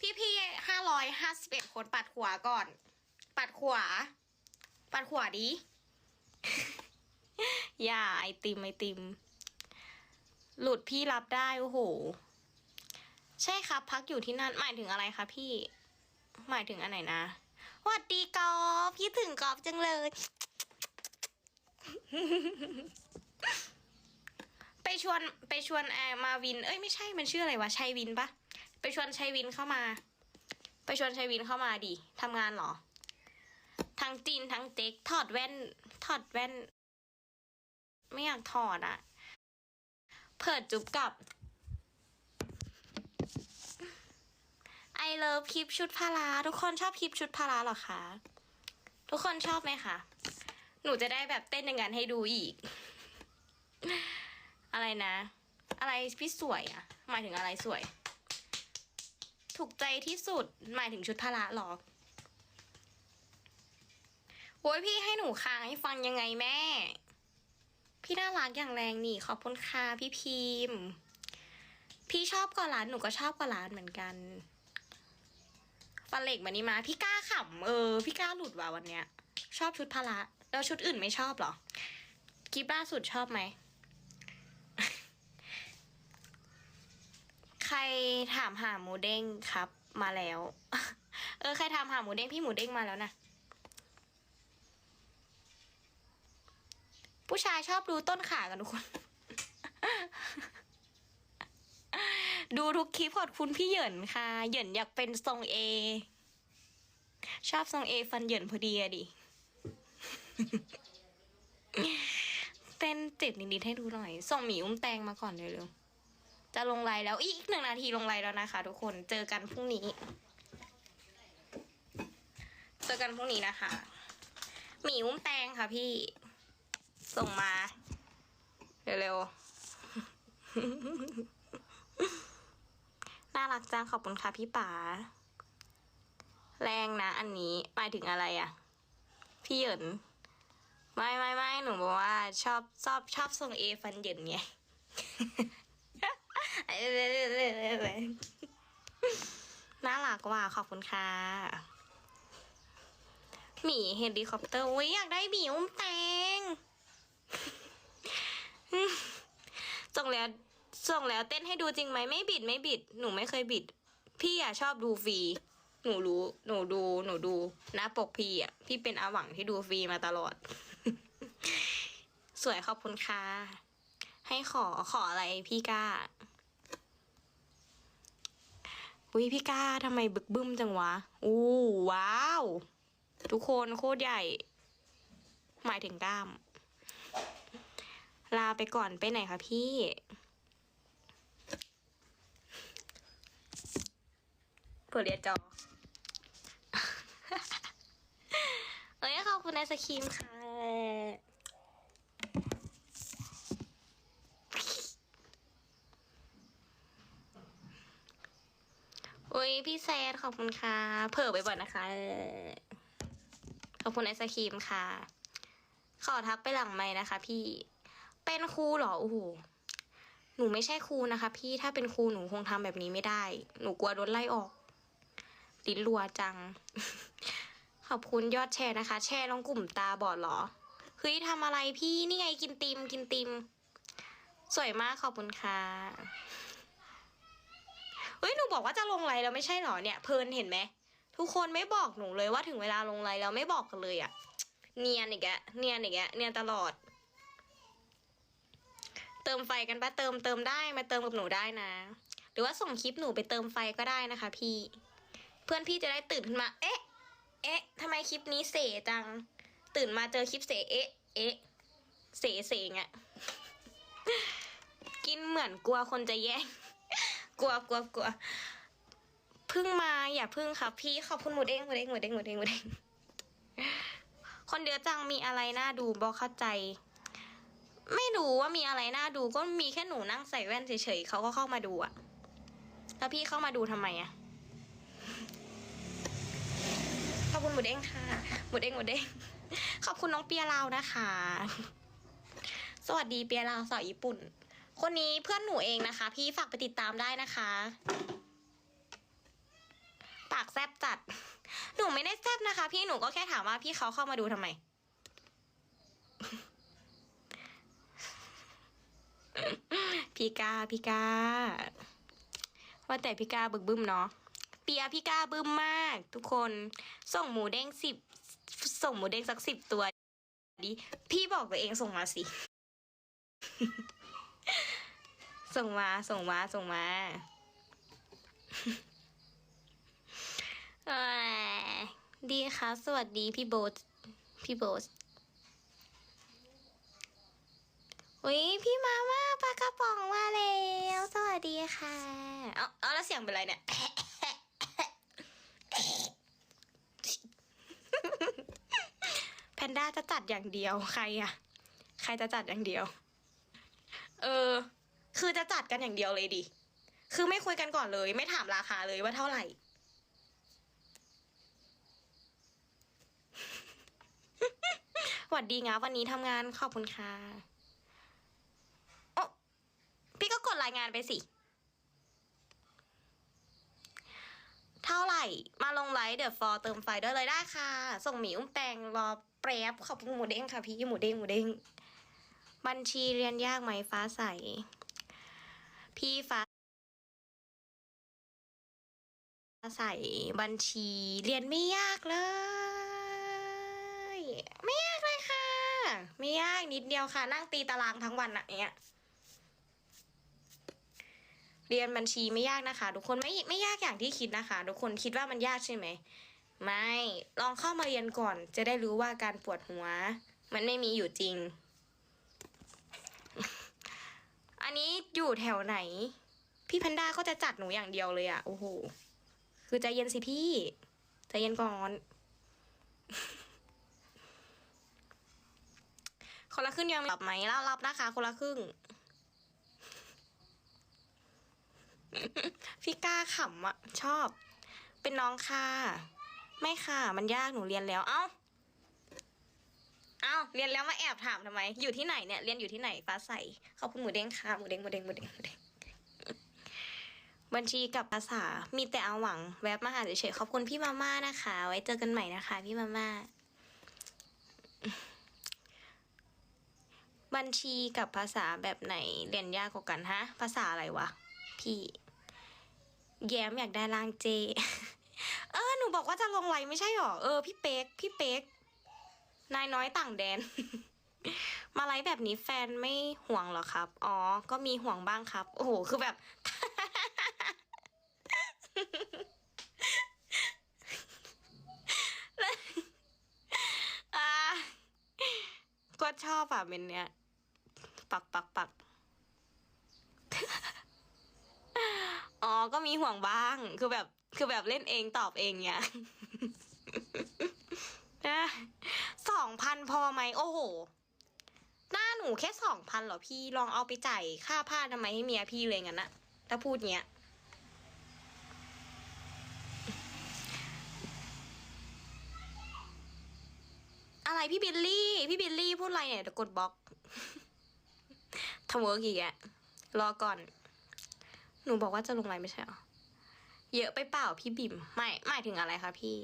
พี่พี่ห้าร้อยห้าสิบเอ็ดคนปัดขวาก่อน ปัดขวา ปัดขวาดิอย่าไอติมไอติม หลุดพี่รับได้โอ้โห ใช่ครับ พักอยู่ที่นั่นหมายถึงอะไรคะพี่ หมายถึงอันไหนนะสวัสดีกอล์ฟพี่ถึงกอล์ฟจังเลย ไปชวนไปชวนแอร์มาวิน เอ้ยไม่ใช่มันชื่ออะไรวะชัยวินปะไปชวนชัยวินเข้ามา ไปชวนชัยวินเข้ามาดิทำงานเหรอ ทั้งจีนทั้งเจ๊กถอดแว่น ถอดแว่น ไม่อยากถอดอะเปิดจุ๊บกับไอเลิฟคลิปชุดพาราทุกคนชอบคลิปชุดพาราหรอคะ ทุกคนชอบไหมคะ หนูจะได้แบบเต้นอย่างนั้นให้ดูอีก อะไรนะ อะไรพี่สวยอะหมายถึงอะไรสวย ถูกใจที่สุดหมายถึงชุดพละหรอโอ้ยพี่ให้หนูค้างให้ฟังยังไงแม่ พี่น่ารักอย่างแรงนี่ขอบคุณค่ะพี่พิมพ์พี่ชอบกว่าร้านหนูก็ชอบกว่าร้านเหมือนกันฟันเหล็กมานี่มา พี่กล้าขำเออ พี่กล้าหลุดว่ะวันเนี้ย ชอบชุดพละ แล้วชุดอื่นไม่ชอบหรอคลิปล่าสุดชอบไหม ใครถามหาหมูเด้งครับ มาแล้ว เออ ใครถามหาหมูเด้งพี่หมูเด้งมาแล้วนะผู้ชายชอบดูต้นขากันทุกคน ดูทุกคลิปขอบคุณพี่เหยินค่ะ เหยินอยากเป็นทรงเอ ชอบทรงเอฟันเหยินพอดีอะดิ เต้นเจ็บนิดๆให้ดูหน่อย ส่งหมีอุ้มแตงมาก่อนเร็วๆ จะลงไลน์แล้วอีกหนึ่งนาทีลงไลน์แล้วนะคะ ทุกคนเจอกันพรุ่งนี้ เจอกันพรุ่งนี้นะคะหมีอุ้มแตงค่ะพี่ ส่งมาเร็วๆน่ารักจังขอบคุณค่ะพี่ป๋าแรงนะ อันนี้หมายถึงอะไรอะ่ะ พี่เหยินไม่ไม่ไม่หนูบอกว่า ชอบชอบชอบทรงเอฟันเหยินไง น่ารักว่ะขอบคุณค่ะหมีเฮลิคอปเตอร์อุ้ยอยากได้หมีอุ้มแตงส่งแล้วส่งแล้วเต้นให้ดูจริงไหมไม่บิดไม่บิด หนูไม่เคยบิด พี่อะชอบดูฟรีหนูรู้ หนูดูหนูดูหน้าปกพี่อะพี่เป็นอาหวังที่ดูฟรีมาตลอด สวยขอบคุณค่ะให้ขอขออะไรพี่ก้า อุ้ยพี่ก้าทำไมบึกบึ้มจังวะ อู้ว้าว ทุกคนโคตรใหญ่ หมายถึงกล้าม ลาไปก่อนไปไหนคะพี่ เปิดเรียจอ เอ้ยขอบคุณไอศครีมค่ะ ยพี่แซดขอบคุณค่ะ เผื่อไปบ่อยนะคะ ขอบคุณไอศครีมค่ะ ขอทักไปหลังไม้นะคะ พี่ เป็นครูเหรอโอ้โหหนูไม่ใช่ครูนะคะ พี่ถ้าเป็นครูหนูคงทำแบบนี้ไม่ได้ หนูกลัวโดนไล่ออกลิ้นรัวจัง ขอบคุณยอดแชร์นะคะ แชร์ลงกลุ่มตาบอดเหรอเฮ้ยทำอะไรพี่นี่ไงกินติมกินติม สวยมากขอบคุณค่ะ เฮ้ยหนูบอกว่าจะลงไลน์แล้วไม่ใช่หรอเนี่ยเพลินเห็นไหมทุกคนไม่บอกหนูเลยว่าถึงเวลาลงไลน์แล้วไม่บอกกันเลยอะเนียนอีกอะเนียนอีกอะเนียนตลอด เติมไฟกันปะเติมเติมได้มาเติมกับหนูได้นะ หรือว่าส่งคลิปหนูไปเติมไฟก็ได้นะคะ พี่ เพื่อนพี่จะได้ตื่นขึ้นมา เอ๊ะ เอ๊ะทำไมคลิปนี้เสจัง ตื่นมาเจอคลิปเสเอ๊ะ เอ๊ะเสเสงอะกินเหมือนกลัวคนจะแย่ง กลัวกลัวกลัวพึ่งมาอย่าพึ่งครับพี่ขอบคุณหมูเด้งหมูเด้งหมูเด้งหมูเด้งหมูเด้งคนเดียวจังมีอะไรน่าดูบอกเข้าใจ ไม่รู้ว่ามีอะไรน่าดูก็มีแค่หนูนั่งใส่แว่นเฉยๆเขาก็เข้ามาดูอะแล้วพี่เข้ามาดูทำไมอะขอบคุณหมูเด้งค่ะหมูเด้งหมูเด้งขอบคุณน้องเปียลาวนะคะ สวัสดีเปียลาวสาวญี่ปุ่น คนนี้เพื่อนหนูเองนะคะ พี่ฝากไปติดตามได้นะคะ ปากแซบจัด หนูไม่ได้แซบนะคะ พี่หนูก็แค่ถามว่าพี่เขาเข้ามาดูทำไม พี่กาพี่กาว่าแต่พี่กาบึกบึ้มเนาะเปียพี่กาบึ้มมาก ทุกคนส่งหมูเด้งสิบส่งหมูเด้งสักสิบตัวดิพี่บอกตัวเองส่งมาสิ ส่งมาส่งมาส่งมาดีค่ะสวัสดีพี่โบทพี่โบทอุ้ยพี่มาม่าปลากระป๋องมาแล้วสวัสดีค่ะเอาเอาแล้วเสียงเป็นไรเนี่ยแพนด้าจะจัดอย่างเดียวใครอะใครจะจัดอย่างเดียว เออ คือจะจัดกันอย่างเดียวเลยดิ คือไม่คุยกันก่อนเลย ไม่ถามราคาเลยว่าเท่าไหร่ หวัดดีงับวันนี้ทำงานขอบคุณค่ะโอ้พี่ก็กดรายงานไปสิ เท่าไหร่ มาลงไลฟ์เดี๋ยวฟอเติมไฟด้วยเลยได้ค่ะ ส่งหมีอุ้มแปงรอแปรบขอบคุณหมูเด้งค่ะพี่หมูเด้งหมูเด้งบัญชีเรียนยากไหมฟ้าใส พี่ฟ้าใสบัญชีเรียนไม่ยากเลย ไม่ยากเลยค่ะ ไม่ยากนิดเดียวค่ะ นั่งตีตารางทั้งวันอะเงี้ยเรียนบัญชีไม่ยากนะคะ ทุกคนไม่ไม่ยากอย่างที่คิดนะคะ ทุกคนคิดว่ามันยากใช่ไหมไม่ลองเข้ามาเรียนก่อน จะได้รู้ว่าการปวดหัว มันไม่มีอยู่จริง อันนี้อยู่แถวไหน พี่แพนด้าก็จะจัดหนูอย่างเดียวเลยอะโอ้โห คือใจเย็นสิพี่ ใจเย็นก่อน คนละครึ่งยังรับไหมแล้วรับนะคะ คนละครึ่ง พี่กล้าขำอะชอบ เป็นน้องค่ะ ไม่ค่ะ มันยากหนูเรียนแล้ว เอ้า อ้าเรียนแล้วมาแอบถามทำไม อยู่ที่ไหนเนี่ยเรียนอยู่ที่ไหนฟ้าใสขอบคุณหมูเด้งค่ะหมูเด้งหมูเด้งหมูเด้งหมูเด้งบัญชีกับภาษามีแต่เอาหวังแวบมาหาเฉยๆขอบคุณพี่มาม่านะคะ ไว้เจอกันใหม่นะคะ พี่มาม่าบัญชีกับภาษาแบบไหนเรียนยากกว่ากันฮะ ภาษาอะไรวะ พี่ แย้มอยากได้ร่างเจ เออหนูบอกว่าจะลงไลน์ไม่ใช่หรอ เออพี่เป๊กพี่เป๊ก นายน้อยต่างแดน มาไลฟ์แบบนี้แฟนไม่ห่วงหรอครับ อ๋อ ก็มีห่วงบ้างครับ โอ้โห คือแบบ ก็ชอบอะเป็นเนี้ย ปักปักปักอ๋อ ก็มีห่วงบ้าง คือแบบ คือแบบเล่นเองตอบเองเนี่ย องพันพอไหมโอ้โห หน้าหนูแค่สองพันเหรอพี่ลองเอาไปจ่ายค่าผ้าทำไมให้เมียพี่เลยงั้นนะถ้าพูดเงี้ยอะไรพี่บิลลี่ พี่บิลลี่พูดอะไรเนี่ยเดี๋ยวกดบล็อกทำเวิร์กอีกอะรอก่อน หนูบอกว่าจะลงไลน์ไม่ใช่เหรอ เยอะไปเปล่าพี่บิมไม่หมายถึงอะไรคะพี่